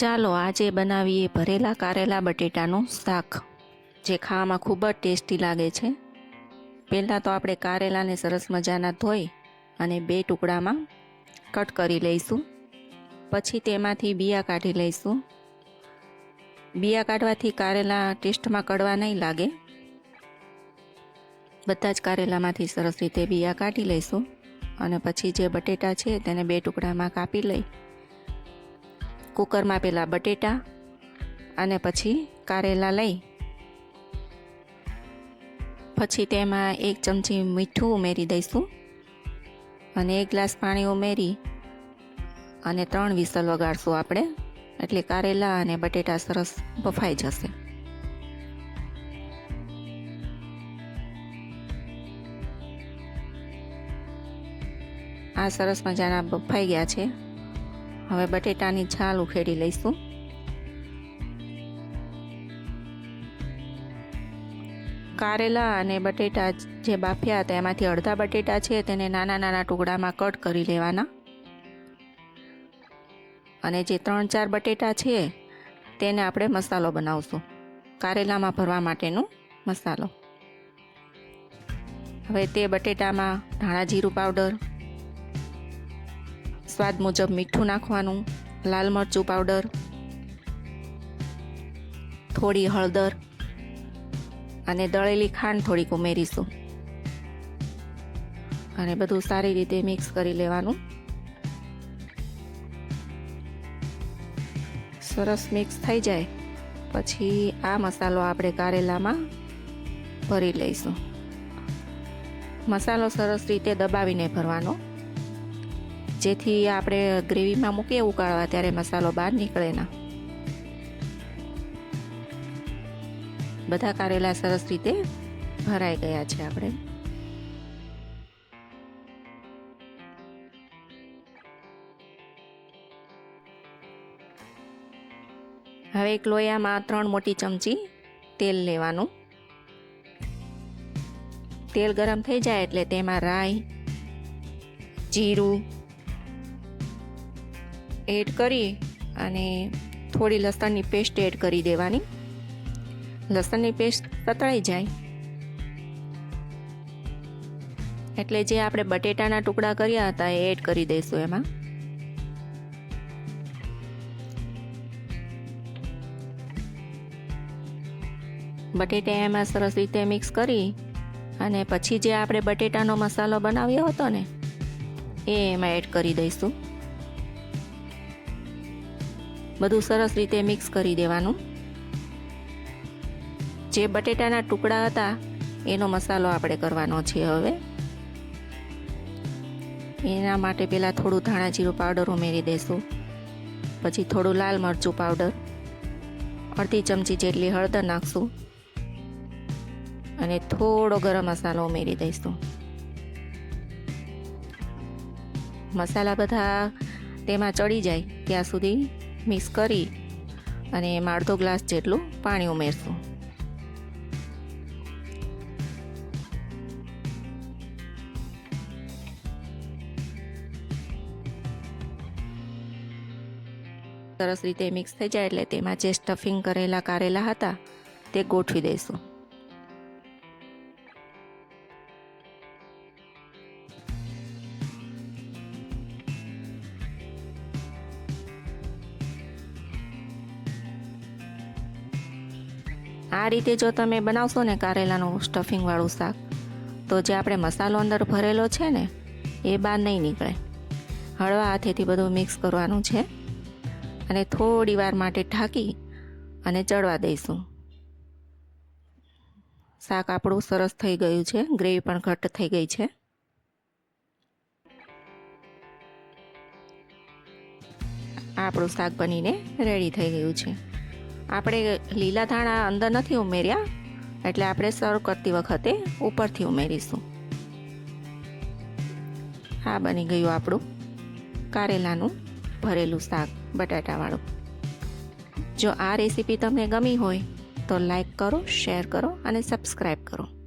ચાલો આજે બનાવીએ ભરેલા કારેલા બટેટાનું શાક, જે ખાવામાં ખૂબ જ ટેસ્ટી લાગે છે. પહેલાં તો આપણે કારેલાને સરસ મજાના ધોઈ અને બે ટુકડામાં કટ કરી લઈશું. પછી તેમાંથી બિયા કાઢી લઈશું. બિયા કાઢવાથી કારેલા ટેસ્ટમાં કડવા નહીં લાગે. બધા જ કારેલામાંથી સરસ રીતે બિયા કાઢી લઈશું અને પછી જે બટેટા છે તેને બે ટુકડામાં કાપી લઈ કુકરમાં પેલા બટેટા અને પછી કારેલા લઈ. પછી તેમાં એક ચમચી મીઠું ઉમેરી દઈશું અને એક ગ્લાસ પાણી ઉમેરી અને ત્રણ વિસલ વગાડશું આપણે, એટલે કારેલા અને બટેટા સરસ બફાઈ જશે. આ સરસ મજાના બફાઈ ગયા છે. હવે બટેટાની છાલ ઉખેડી લઈશું. કારેલા અને બટેટા જે બાફ્યા હતા, એમાંથી અડધા બટેટા છે, તેને નાના નાના ટુકડામાં કટ કરી લેવાના. અને જે ત્રણ ચાર બટેટા છે, તેને આપણે મસાલો બનાવશું. કારેલામાં ભરવા માટેનો મસાલો. હવે તે બટેટામાં ધાણા જીરું પાવડર સ્વાદ મુજબ મીઠું નાખવાનું, લાલ મરચું પાવડર, થોડી હળદર અને દળેલી ખાંડ થોડીક ઉમેરીશું. અને બધું સારી રીતે મિક્સ કરી લેવાનું. સરસ મિક્સ થઈ જાય. પછી આ મસાલો આપણે કારેલામાં ભરી લઈશું. મસાલો સરસ રીતે દબાવીને ભરવાનો. જેથી આપણે ગ્રેવીમાં મૂકીએ, ઉકાળવા ત્યારે મસાલો બહાર નીકળે ના. બધા કારેલા સરસ રીતે ભરાઈ ગયા છે આપણે. હવે એક લોયામાં ત્રણ મોટી ચમચી તેલ લેવાનું. તેલ ગરમ થઈ જાય એટલે તેમાં રાઈ, જીરું એડ કરી અને થોડી લસણની પેસ્ટ એડ કરી દેવાની. લસણની પેસ્ટ તતળાઈ જાય. એટલે જે આપણે બટેટાના ટુકડા કર્યા હતા એ એડ કરી દઈશું એમાં. બટેટા એમાં સરસ રીતે મિક્સ કરી અને પછી જે આપણે બટેટાનો મસાલો બનાવ્યો હતો ને, એ એમાં એડ કરી દઈશું. બધું સરસ રીતે મિક્સ કરી દેવાનું. જે બટેટાના ટુકડા હતા, એનો મસાલો આપણે કરવાનો છે હવે. એના માટે પહેલાં થોડું ધાણા જીરું પાવડર ઉમેરી દઈશું પછી થોડું લાલ મરચું પાવડર અડધી ચમચી જેટલી હળદર નાખશું. અને થોડો ગરમ મસાલો ઉમેરી દઈશું. મસાલા બધા તેમાં ચડી જાય ત્યાં સુધી મિક્સ કરી અને એમાં અડધો ગ્લાસ જેટલું પાણી ઉમેરશું. સરસ રીતે મિક્સ થઈ જાય એટલે તેમાં જે સ્ટફિંગ કરેલા કારેલા હતા તે ગોઠવી દઈશું. આ રીતે જો તમે બનાવશો ને કારેલાનું સ્ટફિંગવાળું શાક, તો જે આપણે મસાલો અંદર ભરેલો છે ને, એ બહાર નહીં નીકળે. હળવા હાથેથી બધું મિક્સ કરવાનું છે અને થોડી વાર માટે ઢાંકી અને ચડવા દઈશું. શાક આપણું સરસ થઈ ગયું છે, ગ્રેવી પણ ઘટ્ટ થઈ ગઈ છે. આપણું શાક બનીને રેડી થઈ ગયું છે. આપણે લીલા ધાણા અંદર નથી ઉમેર્યા, એટલે આપણે સર્વ કરતી વખતે ઉપરથી ઉમેરીશું. આ બની ગયું આપણું કારેલાનું ભરેલું શાક બટાટાવાળું. જો આ રેસીપી તમને ગમી હોય તો લાઈક કરો, શેર કરો અને સબસ્ક્રાઈબ કરો.